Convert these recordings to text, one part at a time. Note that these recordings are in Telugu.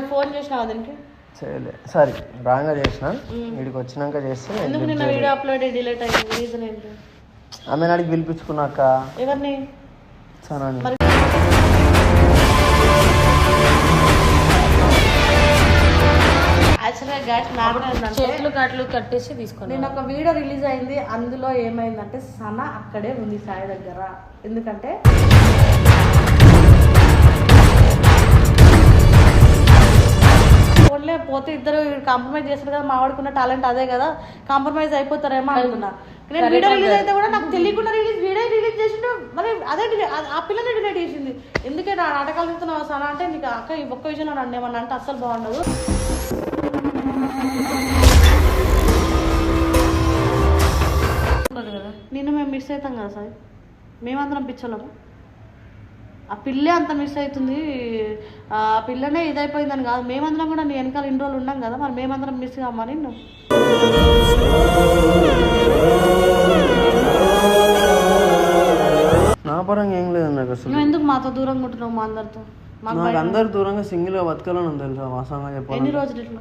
మరి ఫోన్ చేసినావా దీనికి చేయలే. సరే రాంగా చేసిన. వీడికి వచ్చినాక చేస్తే ఎందుకు నిన్న వీడియో అప్లోడ్ డిలీట్ అయింది రీజన్ ఏంటి? ఆమె నాడికి పిలిపించుకున్నాక. ఎవరిని? సనాని. చేతులు కాట్లు కట్టేసి తీసుకున్నాను నేను ఒక వీడియో రిలీజ్ అయింది. అందులో ఏమైందంటే సన అక్కడే ఉంది సాయి దగ్గర. ఎందుకంటే ఓన్లే పోతే ఇద్దరు కాంప్రమైజ్ చేస్తారు కదా మా వాడుకున్న టాలెంట్ అదే కదా కాంప్రమైజ్ అయిపోతారేమో అనుకున్నా. నేను వీడియో రిలీజ్ అయితే కూడా నాకు తెలియకుండా రిలీజ్ వీడియో రిలీజ్ చేసిండు మరి అదే ఆ- పిల్లనే డిలీట్ చేసింది. ఎందుకే నా నాటకాలు తీస్తున్నావు సన అంటే నీకు అక్క ఈ ఒక్క విషయంలో నన్ను ఏమన్నా అంటే అస్సలు బాగుండదు. నిన్న మేము మిస్ అవుతాం కదా సార్ మేమందరం పిచ్చోళ్ళము ఆ పిల్లే అంత మిస్ అవుతుంది. ఆ పిల్లనే ఇదైపోయిందని కాదు. మేమందరం కూడా నీ వెనకాల ఇన్ని రోజులు ఉన్నాం కదా మరి మేమందరం మిస్ కామని నువ్వు నా పరంగా ఏం లేదు నాకు అసలు. నువ్వు ఎందుకు మాతో దూరంగా ఉంటున్నావు మా అందరితో? మాకు నాకు అందరు దూరంగా సింగిల్గా బతకాలని ఉంది తెలుసా వాస్తవంగా చెప్పాలి ఎన్ని రోజులు ఇట్లా?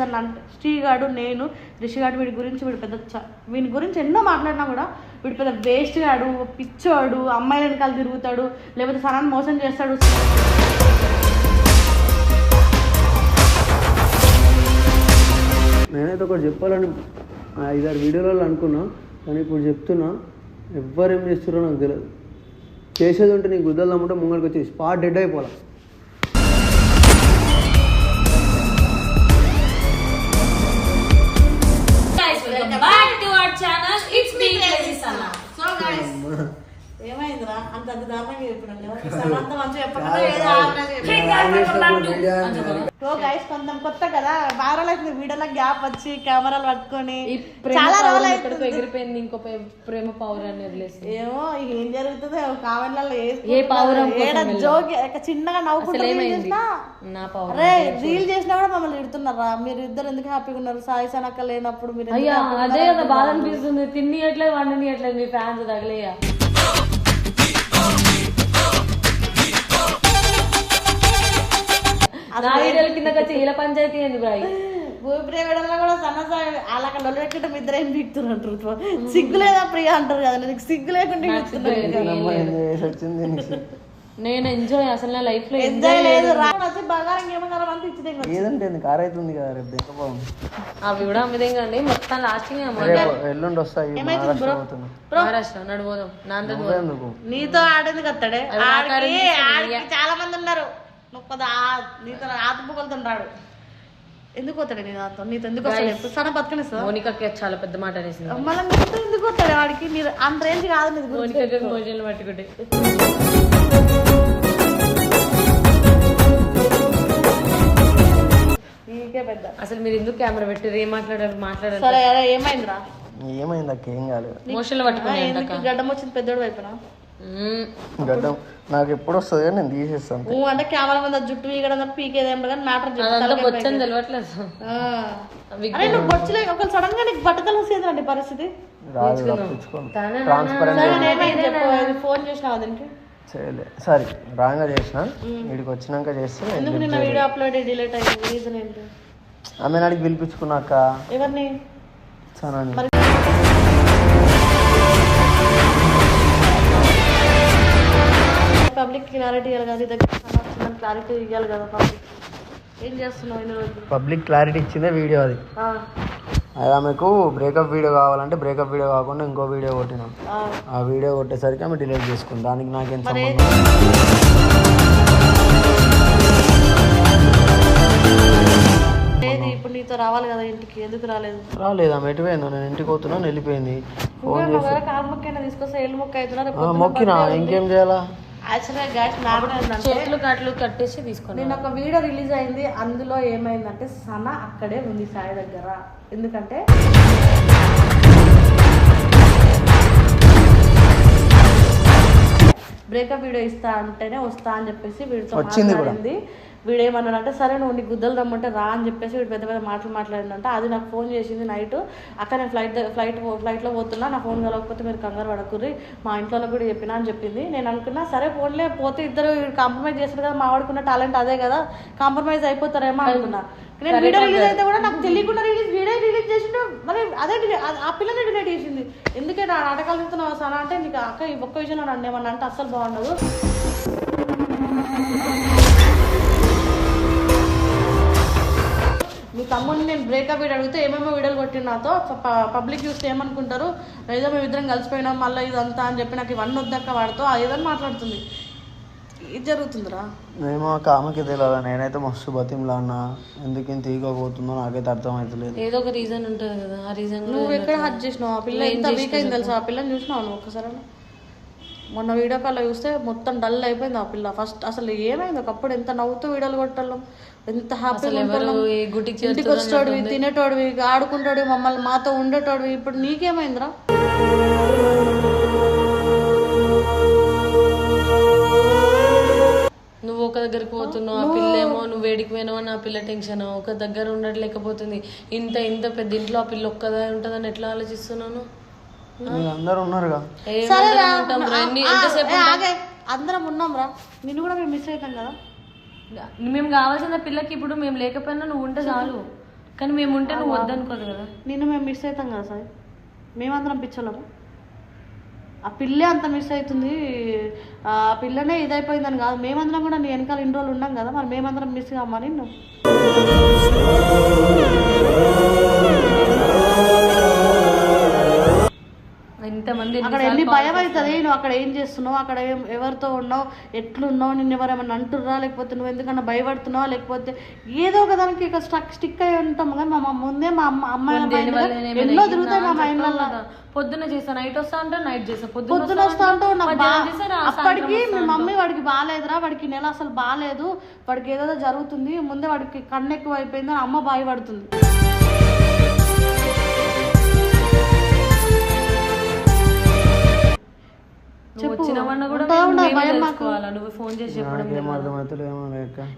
లేదని అంటే. శ్రీగాడు నేను రిషిగాడు వీడి గురించి వీడి పెద్ద చ- వీడి గురించి ఎన్నో మాట్లాడినా కూడా వీడి పెద్ద వేస్ట్ గాడు పిచ్చోడు అమ్మాయిల వెనకాల తిరుగుతాడు లేకపోతే సనాన్ని మోసం చేస్తాడు. నేనైతే ఒకటి చెప్పాలని ఐదారు వీడియోలలో అనుకున్నా కానీ ఇప్పుడు చెప్తున్నా ఎవ్వరు ఏం చేస్తారో నాకు తెలియదు చేసేది ఉంటే నీకు గుద్దలు నమ్ముంటే ముంగడికి వచ్చి స్పాట్ డెడ్ అయిపోవాలి? సో గైస్ ఏమైందిరా? అంత అంత దారుణంగా చెప్పినాను గైస్ కొంచెం కొత్త కదా. బాగా రోజులు వీడియోలో గ్యాప్ వచ్చి కెమెరాలు పట్టుకొని చాలా రోజులు ఎగిరిపోయింది ఇంకో ప్రే- ప్రేమ పావురాన్ని వదిలేసి ఏమో ఏం జరుగుతుందో కామెంట్లలో ఏ ఏడ జోక్ చిన్నగా అసలు నవ్వుకుంటూ ఏమైంది? చేసినా నా పావురం అరే రీల్ చేసినా కూడా మమ్మల్ని తిడుతున్నారా? మీరు ఇద్దరు ఎందుకు హ్యాపీగా ఉన్నారు? సాయి సనక్క లేనప్పుడు మీరు అయ్యా అదే? కదా బాధ అనిపిస్తుంది తిని ఎట్లేదు వండని ఎట్లేదు మీ ఫ్యాన్స్ తగలేయా? నా వీడియోల కిందకి వచ్చి ఇలా పంచాయతీ ఏంది బ్రాయి భూమి ప్రియ వీడియోలో కూడా సన్న సాయి అలా లొల్లి పెట్టుకుంటే మీ ఇద్దరు ఏం పీకుతున్నారు సిగ్గు లేదా ప్రియ అంటారు కదా నీకు సిగ్గు లేకుండా. నేను ఎంజాయ్ అసలు నా లైఫ్లో ఎంజాయ్ లేదు. రా వచ్చి బంగారం ఏమన్నారం అంత ఇచ్చింది ఏదంటే కార్ అవుతుంది కదా రేపు దింకపోం అవి కూడా అమ్మదేం అండి మొత్తం లాస్ట్ రేపు ఎల్లుండి వస్తాయి మహారాష్ట్ర నడిపోదాం నాన్న నీతో ఆడేందుకు వస్తాడే ఆడికి ఆడికి చాలా మంది ఉన్నారు. నువ్వు కొద్ది ఆ- నీతో ఆతుపుకొలుతుంటాడు ఎందుకు వస్తాడు నీ దాంతో నీతో ఎందుకు వస్తాడు ఎప్పుడు సన బతకనిస్తా మోనికకి చాలా పెద్ద మాట అనేసింది. మళ్ళీ నీతో ఎందుకు వస్తాడు వాడికి? మీరు అంత రేంజ్ కాదు మోనికకి మోజీలు పట్టుకుంటే. నీకే పెద్ద. అసలు మీరు ఎందుకు కెమెరా పెట్టారు? ఏం మాట్లాడారు? మాట్లాడారు. సరే ఏమైందిరా? ఏమైంది అక్క? ఏం కాలేదు. మోషన్లు పట్టుకుని ఎందుకు? గడ్డం వచ్చింది పెద్దోడు వైపున. గడ్డం. నాకు ఎప్పుడు వస్తుంది కానీ నేను తీసేస్తాను నువ్వు అంటే కెమెరా మీద జుట్టు వీగడం పీకేదేం కానీ మ్యాటర్ బొచ్చని తెలియట్లేదు అరే నువ్వు బొచ్చులే ఒకళ్ళు సడన్గా నీకు బట్టతలు వచ్చేదండి పరిస్థితి. ఫోన్ చేసినావా దీనికి? చేయలే. సరే రాంగా చేసిన. వీడికి వచ్చినాక చేస్తే ఎందుకు నిన్న వీడియో అప్లోడ్ డిలీట్ అయింది? రీజన్ ఏంటి? ఆమె నాడికి పిలిపించుకున్నాక ఎవరిని? సనాని. పబ్లిక్ క్లారిటీ ఇవ్వాలి కదా దగ్గర క్లారిటీ ఇవ్వాలి కదా పబ్లిక్. ఏం చేస్తున్నావు ఇన్ని రోజులు? పబ్లిక్ క్లారిటీ ఇచ్చిందే వీడియో అది. ఆ, అది ఆమెకు బ్రేకప్ వీడియో కావాలంటే బ్రేకప్ వీడియో కాకుండా ఇంకో వీడియో కొట్టినాం. ఆ. ఆ వీడియో కొట్టేసరికి ఆమె డిలీట్ చేసుకుంది. దానికి నాకేం మరి సంబంధం? ఏది? ఇప్పుడు నీతో రావాలి కదా ఇంటికి. ఎందుకు రాలేదు? రాలేదు ఆమె. ఎటు పోయిందో నేను ఇంటికి పోతున్నాను వెళ్ళిపోయింది. ఫోన్ చేసి ఒకవేళ కాలు మొక్క అయినా తీసుకొస్తే ఏళ్ళు మొక్క అవుతున్నారు ఆ, మొక్కినా? ఇంకేం చేయాలా? చేతులు కాట్లు కట్టేసి తీసుకున్నాను నేను ఒక వీడియో రిలీజ్ అయింది. అందులో ఏమైందంటే సన అక్కడే ఉంది సాయి దగ్గర. ఎందుకంటే బ్రేకప్ వీడియో ఇస్తా అంటేనే వస్తా అని చెప్పేసి వీడితో వచ్చింది కూడా. మాట్లాడింది వీడు ఏమన్నాడు అంటే సరే నువ్వు నీ గుద్దలు రమ్మంటే రా అని చెప్పేసి వీడు పెద్ద పెద్ద మాటలు మాట్లాడిందంటే. అది నాకు ఫోన్ చేసింది నైట్. అక్క నేను ఫ్లైట్ ఫ్లైట్ ఫ్లైట్లో పోతున్నా నా ఫోన్ కలవకపోతే మీరు కంగారు పడకుర్రి. మా ఇంట్లో కూడా చెప్పినా అని చెప్పింది. నేను అనుకున్నా సరే ఫోన్లే పోతే ఇద్దరు కాంప్రమైజ్ చేస్తారు కదా మా వాడుకున్న టాలెంట్ అదే కదా కాంప్రమైజ్ అయిపోతారేమో అనుకున్నా. నేను వీడియో రిలీజ్ అయితే కూడా నాకు తెలియకుండా రిలీజ్ వీడియో రిలీజ్ చేసిండు. మరి అదే ఆ- పిల్లనే డిలీట్ చేసింది. ఎందుకే నా నాటకాలు చెప్తున్నావు సార్ అంటే నీకు అక్క ఈ ఒక్క విషయంలో నన్ను ఏమన్నా అంటే అస్సలు బాగుండదు. మీ తమ్ముడిని నేను బ్రేకప్ వీడియో అడిగితే ఏమేమో వీడియోలు కొట్టిన నాతో. పబ్లిక్ చూస్తే ఏమనుకుంటారు? ఏదో మేము ఇద్దరం కలిసిపోయినాం మళ్ళీ ఇదంతా అని చెప్పి నాకు ఇవన్నీ వద్దక్క వాడితో. ఏదని మాట్లాడుతుంది. ఇది జరుగుతుందిరా. ఏమో ఆమెకి తెలియాలి? నేనైతే మస్తు బతిమలాడినా ఎందుకు ఇంత తీగపోతుందో నాకైతే అర్థమవుతలేదు ఏదో ఒక రీజన్ ఉంటుంది కదా. ఆ రీజన్ నువ్వు ఎక్కడ హజ్ చేసినావు? ఆ పిల్ల ఎంత వీక్ అయింది తెలుసా? ఆ పిల్లని చూసినావు నువ్వు ఒక్కసారి మొన్న వీడియో కాల్ చూస్తే మొత్తం డల్ అయిపోయింది ఆ పిల్ల. ఫస్ట్ అసలు ఏమైంది? ఒకప్పుడు ఎంత నవ్వుతూ వీడియోలు కొట్టాం ఎంత హ్యాపీగా ఇంటికి వచ్చేటోడివి తినేటోడివి ఆడుకుంటాడు మమ్మల్ని మాతో ఉండేటోడివి. ఇప్పుడు నీకేమైందిరా? నువ్వు ఒక దగ్గరికి పోతున్నావు ఆ పిల్ల ఏమో నువ్వు వేడికి పోయినావు నా పిల్ల టెన్షన్ ఒక దగ్గర ఉండట్లేకపోతుంది. ఇంత ఇంత పెద్ద ఇంట్లో ఆ పిల్ల ఒక్కదా ఉంటుందని ఎట్లా ఆలోచిస్తున్నాను అందరు ఉన్నారుగా? సరేరా ఉంటాం రా, ఎన్ని- ఆ, ఎంతసేపు ఏ, ఆగే అందరం ఉన్నాం రా. నిన్ను కూడా మేము మిస్ అవుతాం కదా? మేము కావాల్సిన పిల్లకి ఇప్పుడు మేము లేకపోయినా నువ్వు ఉంటే చాలు. కానీ మేము ఉంటే నువ్వు వద్దనుకోదు కదా. నిన్ను మేము మిస్ అవుతాం కదా సార్ మేమందరం పిచ్చోళ్ళము ఆ పిల్లే అంత మిస్ అవుతుంది. ఆ పిల్లనే ఇదైపోయిందని కాదు. మేమందరం కూడా నీ వెనకాల ఇన్ని రోజులు ఉన్నాం కదా మరి మేమందరం మిస్ కామా నిన్ను? ఇంతమంది అక్కడ ఎన్ని భయం అవుతుంది నువ్వు అక్కడ ఏం చేస్తున్నావు? అక్కడ ఏం- ఎవరితో ఉన్నావు? ఎట్లున్నావు? నిన్ను ఎవరేమన్నా అంటుర్రా? లేకపోతే నువ్వు ఎందుకన్నా భయపడుతున్నావు? లేకపోతే ఏదో ఒక దానికి ఇక స్టక్ స్టిక్ అయి ఉంటాం కదా. మా ముందే మా అమ్మ అమ్మాయిల లో ఎన్నో తిరుగుతాయి మా మైండ్లలో పొద్దున్న చేస్తా నైట్ వస్తా అంటే నైట్ చేస్తా పొద్దున్న పొద్దున వస్తా రా- అప్పటికి మీ మమ్మీ వాడికి బాగాలేదురా వాడికి నెల అసలు బాగాలేదు వాడికి ఏదో జరుగుతుంది. ముందే వాడికి కన్ను ఎక్కువ అయిపోయింది అని అమ్మ భయపడుతుంది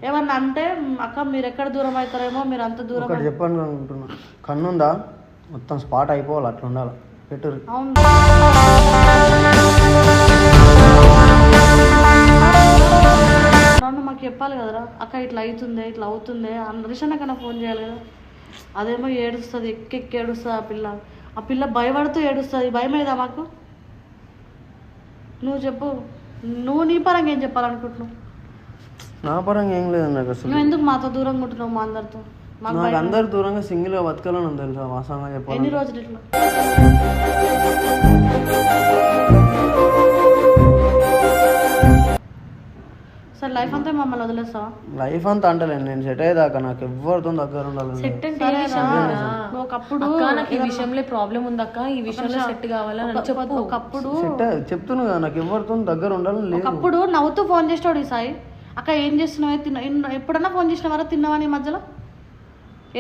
ఏమన్నా అంటే "మ్, అక్క మీరు ఎక్కడ దూరం అవుతారేమో మీరు అంత దూరం ఒకటి చెప్పాను అనుకుంటున్నా. కన్నుందా? మొత్తం స్పాట్ అయిపోవాలి అట్లా ఉండాలి. పెట్టు అవును. నన్ను మాకు చెప్పాలి కదరా. అక్క ఇట్లా అవుతుంది ఇట్లా అవుతుంది రిషన్ కన్నా ఫోన్ చేయాలి కదా. అదేమో ఏడుస్తుంది ఎక్కెక్కి ఏడుస్తుంది ఆ పిల్ల. ఆ పిల్ల భయపడుతూ ఏడుస్తుంది. భయం మాకు? నువ్వు చెప్పు. నువ్వు నీ పరంగా ఏం చెప్పాలనుకుంటున్నావు? నా పరంగా ఏం లేదు నాకు అసలు. నువ్వు ఎందుకు మాతో దూరంగా ఉంటున్నావు మా అందరితో? మాకు నాకు అందరు దూరంగా సింగిల్గా బతకాలని ఉంది తెలుసా చెప్పాలి ఎన్ని రోజులు ఇట్లా? సరే లైఫ్ అంతా మమ్మల్ని వదిలేస్తావా లైఫ్ అంతా అంటలేను. నేను సెట్ అయ్యేదాకా నాకు ఎవరితో దగ్గర ఉండాలని లేదు. సెట్ అంటే ఏ విషయం ఒకప్పుడు అక్క నాకు ఈ విషయంలో ప్రాబ్లం ఉంది అక్క ఈ విషయంలో సెట్ కావాలని అని చెప్పు. ఒకప్పుడు సెట్ చెప్తున్నా కదా నాకు ఎవరితో దగ్గర ఉండాలని లేదు. ఒకప్పుడు నవ్వుతూ ఫోన్ చేసేవాడు ఈ సాయి. అక్క ఏం చేస్తున్నావే? తిన్న ఎప్పుడన్నా ఫోన్ చేసినవారా తిన్నావా నీ మధ్యలో?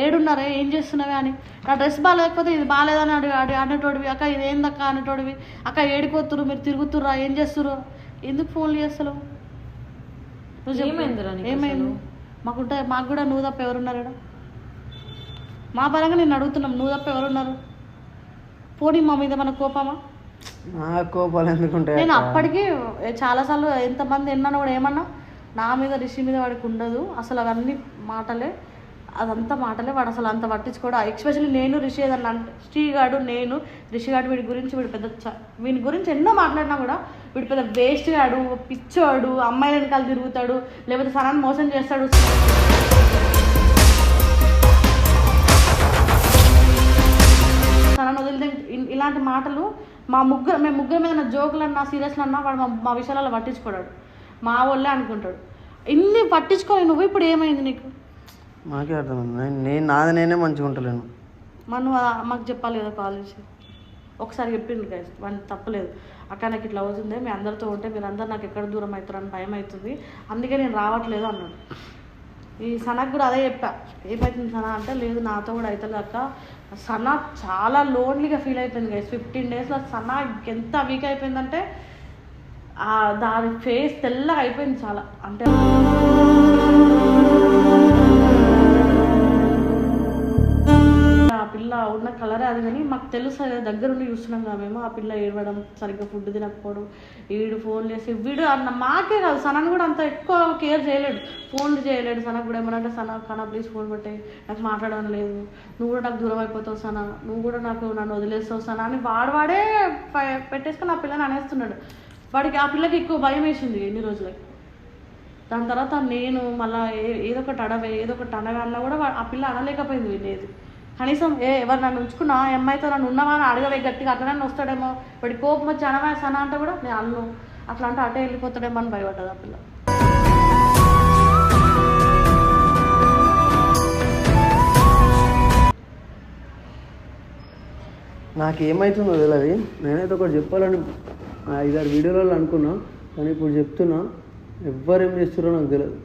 ఏడున్నారే? ఏం చేస్తున్నావే అని. నా డ్రెస్ బాగాలేకపోతే ఇది బాగాలేదని అడి అడి అనేటోడివి. అక్క ఇది ఏందక్క అనేటోడివి. అక్క ఏడిపోతురు మీరు తిరుగుతుర్రా ఏం చేస్తుర్రు? ఎందుకు ఫోన్లు చేస్తలేవు? నువ్వు. ఏమైందిరా ఏమైంది? మాకుంటే మాకు కూడా నువ్వు తప్ప ఎవరున్నారు ఈడ? మా పరంగా నేను అడుగుతున్నాం నువ్వు తప్ప ఎవరున్నారు? పోనీ మా మీద మన కోపమా? నా కోపాలు ఎందుకుంటాయి నేను అప్పటికి చాలాసార్లు ఎంతమంది ఎన్నాను కూడా ఏమన్నా నా మీద రిషి మీద వాడికి ఉండదు. అసలు అవన్నీ మాటలే. అదంతా మాటలే. వాడు అసలు అంత పట్టించుకోడు. ఎక్స్పెషల్లీ నేను రిషి ఏదన్నా అంటే శ్రీగాడు నేను రిషిగాడు వీడి గురించి వీడి పెద్ద చ- వీని గురించి ఎన్నో మాట్లాడినా కూడా వీడి పెద్ద వేస్ట్ గాడు పిచ్చోడు అమ్మాయి వెనకాల తిరుగుతాడు లేకపోతే సనాన్ని మోసం చేస్తాడు. సనాన్ని వదిలితే ఇలాంటి మాటలు మా ముగ్గురు మేము ముగ్గురు మీద జోకులు అన్నా సీరియస్లు అన్నా వాడు మా విషయాలలో పట్టించుకోడాడు మా వాళ్ళే అనుకుంటాడు. ఇన్ని పట్టించుకొని నువ్వు ఇప్పుడు ఏమైంది నీకు? నాకే అర్థమైంది. నేను నాది నేనే మంచిగా ఉంటలేను ఆ- మాకు చెప్పాలి కదా కాల్ చేసి. ఒకసారి చెప్పిండు గైస్ వాడిని తప్పలేదు. అక్క నాకు ఇట్లా అవుతుంది మీ అందరితో ఉంటే మీరు అందరు నాకు ఎక్కడ దూరం అవుతారని భయం అవుతుంది. అందుకే నేను రావట్లేదు అన్నాడు. ఈ సనకు కూడా అదే చెప్పా. ఏమవుతుంది సన? అంటే లేదు నాతో కూడా అవుతుంది అక్క. సన చాలా లోన్లీగా ఫీల్ అయిపోయింది గైస్ ఫిఫ్టీన్ డేస్లో సన ఎంత వీక్ అయిపోయిందంటే దాని ఫేస్ తెల్లగా అయిపోయింది చాలా. అంటే అట్లా ఉన్న కలరే అది కానీ మాకు తెలుసు దగ్గరుండి దగ్గర ఉండి చూస్తున్నాం కదా మేము. ఆ పిల్ల ఏడవడం సరిగ్గా ఫుడ్ తినకపోవడం వీడు ఫోన్ చేసి వీడు అన్న మాకే కాదు సనను కూడా అంత ఎక్కువ కేర్ చేయలేడు. ఫోన్లు చేయలేడు సనకు కూడా ఏమన్నా అంటే సన కన ప్లీజ్ ఫోన్ పట్టే నాకు మాట్లాడడం లేదు. నువ్వు కూడా నాకు దూరం అయిపోతావు సన నువ్వు కూడా నాకు నన్ను వదిలేస్తావు సన అని వాడు వాడే ప- పెట్టేసుకొని ఆ పిల్లని అనేస్తున్నాడు. వాడికి ఆ పిల్లకి ఎక్కువ భయం వేసింది ఎన్ని రోజులకి. దాని తర్వాత నేను మళ్ళీ ఏదో ఒకటి అడవే ఏదో ఒకటి అనవే అన్నా కూడా ఆ పిల్ల అనలేకపోయింది వినేది. కనీసం ఏ ఎవరు నన్ను ఉంచుకున్నా అమ్మాయితో నన్ను ఉన్నవా? అని అడగవే గట్టిగా. అట్లనే వస్తాడేమో. వాడి కోపం వచ్చి అనవా సన అంటే కూడా నేను అన్ను. అట్లా అంటే అటే వెళ్ళిపోతాడేమో అని భయపడ్డది ఆ పిల్ల. నాకు ఏమవుతుందో తెలియదు నేనైతే ఒకటి చెప్పాలని ఐదారు వీడియోలలో అనుకున్నా. కానీ ఇప్పుడు చెప్తున్నా. ఎవ్వరు ఏం చేస్తారో నాకు తెలియదు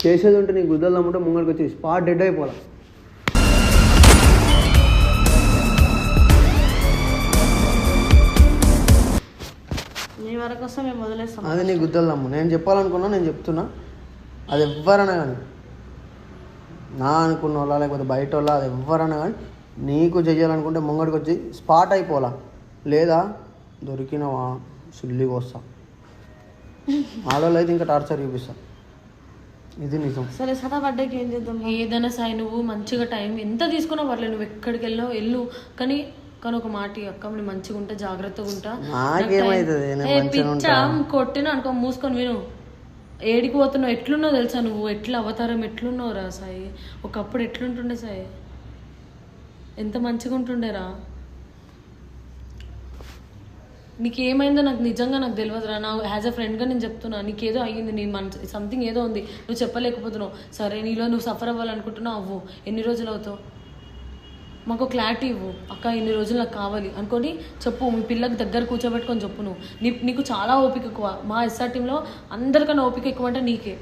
చేసేది ఉంటే నీకు గుద్దలు నమ్ముంటే ముంగడికి వచ్చి స్పాట్ డెడ్ అయిపోవాలి? నీ వరకు వస్తే మేము వదిలేస్తాం అది నీ గుద్దలు నమ్ము నేను చెప్పాలనుకున్నా నేను చెప్తున్నా. అది ఎవ్వరన్నా కానీ నా అనుకున్న వాళ్ళ లేకపోతే బయట వాళ్ళ అది ఎవ్వరన్నా కానీ నీకు చెయ్యాలనుకుంటే ముంగడికి వచ్చి స్పాట్ అయిపోలా లేదా దొరికినవా? సుల్లికి వస్తా. ఆడవాళ్ళు అయితే ఇంకా టార్చర్ చూపిస్తా. ఇది నిజం. సరే సదా బర్త్డేకి ఏం చేద్దాం? ఏదైనా సాయి నువ్వు మంచిగా టైం ఎంత తీసుకున్నా పర్లేదు. నువ్వు ఎక్కడికి వెళ్ళావు వెళ్ళు. కానీ కానీ ఒక మాట అక్క మంచిగా ఉంటా జాగ్రత్తగా ఉంటా. కొట్టిన అనుకో మూసుకొని విను. ఏడికి పోతున్నావు ఎట్లున్నావు తెలుసా నువ్వు? ఎట్లా అవతారం ఎట్లున్నావు రా సాయి? ఒకప్పుడు ఎట్లుంటుండే సాయి? ఎంత మంచిగా ఉంటుండేరా నీకేమైందో నాకు నిజంగా నాకు తెలియదురా నా యాజ్ అ ఫ్రెండ్గా నేను చెప్తున్నా నీకేదో అయ్యింది నీ మన సంథింగ్ ఏదో ఉంది. నువ్వు చెప్పలేకపోతున్నావు. సరే నీలో నువ్వు సఫర్ అవ్వాలనుకుంటున్నావు అవ్వు. ఎన్ని రోజులు అవుతావు? మాకు క్లారిటీ ఇవ్వు. అక్క ఇన్ని రోజులు నాకు కావాలి. అనుకొని చెప్పు మీ పిల్లకి దగ్గర కూర్చోబెట్టుకొని చెప్పు నువ్వు. నీ నీకు చాలా ఓపిక ఎక్కువ. మా ఎస్ఆర్ టీంలో అందరికన్నా ఓపిక ఎక్కువ అంటే నీకే.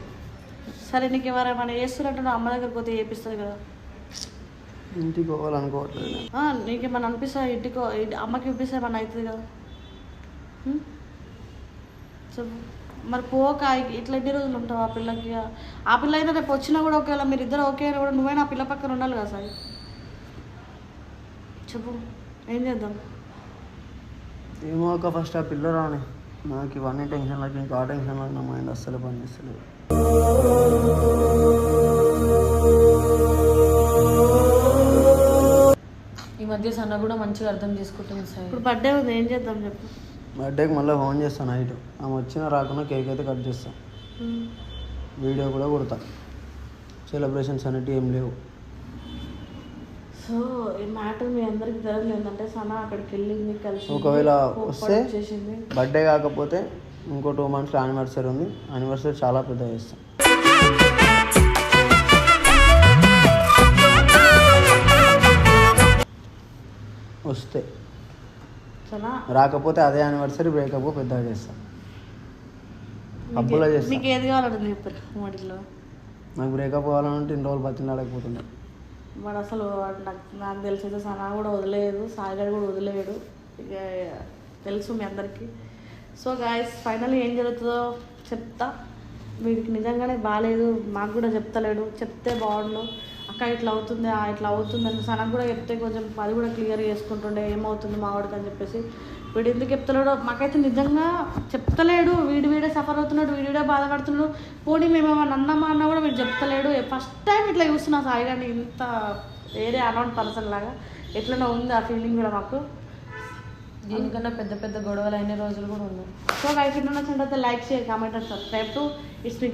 సరే నీకు ఎవరేమైనా చేస్తున్నట్టు నువ్వు అమ్మ దగ్గరికి పోతే చేపిస్తుంది కదా. ఇంటికి పోవాలనుకోవట్లేదు. ఆ, నీకేమన్నా అనిపిస్తా ఇంటికో ఇంటి- అమ్మకి చూపిస్తే ఏమన్నా అవుతుంది కదా? చెప్పు. మరి పోక ఇట్లా ఎన్ని రోజులు ఉంటావు ఆ పిల్లకి? ఆ పిల్ల అయితే రేపు వచ్చినా కూడా ఒకవేళ మీరు ఇద్దరు ఓకే అయినా కూడా నువ్వైనా ఆ పిల్ల పక్కన ఉండాలి కదా సాయి. చెప్పు ఏం చేద్దాం ఏమో ఒక ఫస్ట్ ఆ పిల్ల రాని నాకు ఇవన్నీ టెన్షన్లకి ఇంకా ఆ టెన్షన్లకి నా మైండ్ అస్సలు పనిచేస్తలేదు ఈ మధ్య సన్న కూడా మంచిగా అర్థం చేసుకుంటుంది సాయి. ఇప్పుడు బర్త్డే ఉంది ఏం చేద్దాం చెప్పు. బర్త్డేకి మళ్ళీ ఫోన్ చేస్తాను నైట్ ఆమె వచ్చినా రాకుండా కేక్ అయితే కట్ చేస్తాను. వీడియో కూడా కొడతా. సెలబ్రేషన్స్ అనేటివి ఏం లేవు. సో ఈ మ్యాటర్ మీ అందరికి తెలియదు ఏంటంటే సనా అక్కడికి వెళ్ళింది కలిసి ఒకవేళ వస్తే చేసింది బర్త్డే కాకపోతే ఇంకో టూ మంత్స్లో యానివర్సరీ ఉంది. యానివర్సరీ చాలా పెద్ద చేస్తాం. వస్తే రాకపోతే అదే యానివర్సరీ బ్రేకప్ పెద్దగా చేస్తాం. అప్పులో చేస్తాం. ఏది కావాలంటే నాకు బ్రేకప్ కావాలంటే ఇన్ని రోజులు బతిలాడకపోతుండే వాడు అసలు నాకు నాకు తెలిసి అయితే సనా కూడా వదిలేదు సాయిగాడు కూడా వదిలేడు. ఇక తెలుసు మీ అందరికీ. సో గాయస్ ఫైనల్ ఏం జరుగుతుందో చెప్తా. వీడికి నిజంగానే బాగాలేదు మాకు కూడా చెప్తలేడు. చెప్తే బాగుండు. అక్క ఇట్లా అవుతుంది ఆ ఇట్లా అవుతుంది అని సనకు కూడా చెప్తే కొంచెం అది కూడా క్లియర్ చేసుకుంటుండే ఏమవుతుంది మా వాడికి అని చెప్పేసి. వీడు ఎందుకు చెప్తలేడో మాకైతే నిజంగా చెప్తలేడు. వీడు వీడే సఫర్ అవుతున్నాడు వీడు వీడే బాధపడుతున్నాడు. పోనీ మేము ఏమన్నా అన్నామా అన్నా కూడా వీడు చెప్తలేడు. ఫస్ట్ టైం ఇట్లా చూస్తున్నా సాయి గారిని. ఇంత వేరే అనౌన్ పర్సన్ లాగా. ఎట్లనో ఉంది ఆ ఫీలింగ్ కూడా మాకు. దీనికన్నా పెద్ద పెద్ద గొడవలు అయిన రోజులు కూడా ఉన్నాయి. సో గైస్ ఇట్లా నచ్చినట్లయితే like share comment and subscribe to its me